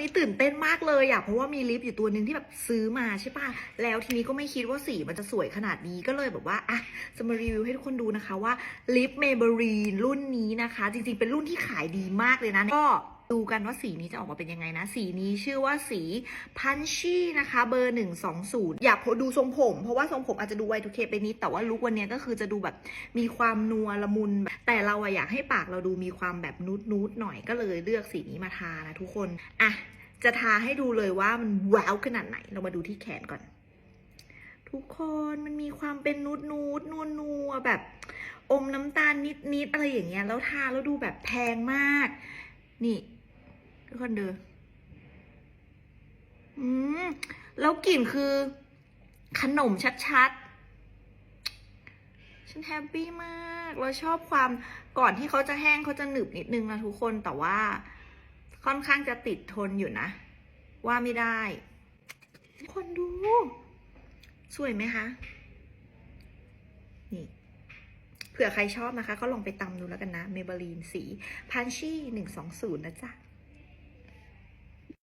นี่ตื่นเต้นมากเลยอะเพราะว่ามีลิปอยู่ตัวหนึ่งที่แบบซื้อมาใช่ปะแล้วทีนี้ก็ไม่คิดว่าสีมันจะสวยขนาดนี้ก็เลยแบบว่าอะจะมารีวิวให้ทุกคนดูนะคะว่าลิปเมเบรีนรุ่นนี้นะคะ จริงๆเป็นรุ่นที่ขายดีมากเลยนะก็ ดูกันว่าสีนี้จะออกมาเป็นยังไงนะ สีนี้ชื่อว่าสีพันชี่นะคะเบอร์หนึ่งสองศูนย์อยากดูทรงผม เพราะว่าทรงผมอาจจะดูไวทูเคไปนิด แต่ว่าลุควันนี้ก็คือจะดูแบบมีความนัวละมุนแบบแต่เราอยากให้ปากเราดูมีความแบบนูดนูดหน่อยก็เลยเลือกสีนี้มาทานะทุกคนอะจะทาให้ดูเลยว่ามันว้าวขนาดไหน เรามาดูที่แขนก่อน ทุกคนมันมีความเป็นนูดนูดนัวนัวแบบ อมน้ำตาลนิดนิดๆอะไรอย่างเงี้ยแล้วทาแล้วดูแบบแพงมาก นี่ ทุกคนดูอืมแล้วกลิ่นคือ ขนมชัดๆ ฉันแฮปปี้มากแล้วชอบความก่อนที่เขาจะแห้งเขาจะหนึบนิดนึงนะทุกคนแต่ว่าค่อนข้างจะติดทนอยู่นะ ว่าไม่ได้ ทุกคนดู สวยไหมคะ นี่เผื่อใครชอบนะคะ ก็ลองไปตำดูแล้วกันนะ เมเบลีนสีพันชี่หนึ่งสองศูนย์นะจ๊ะ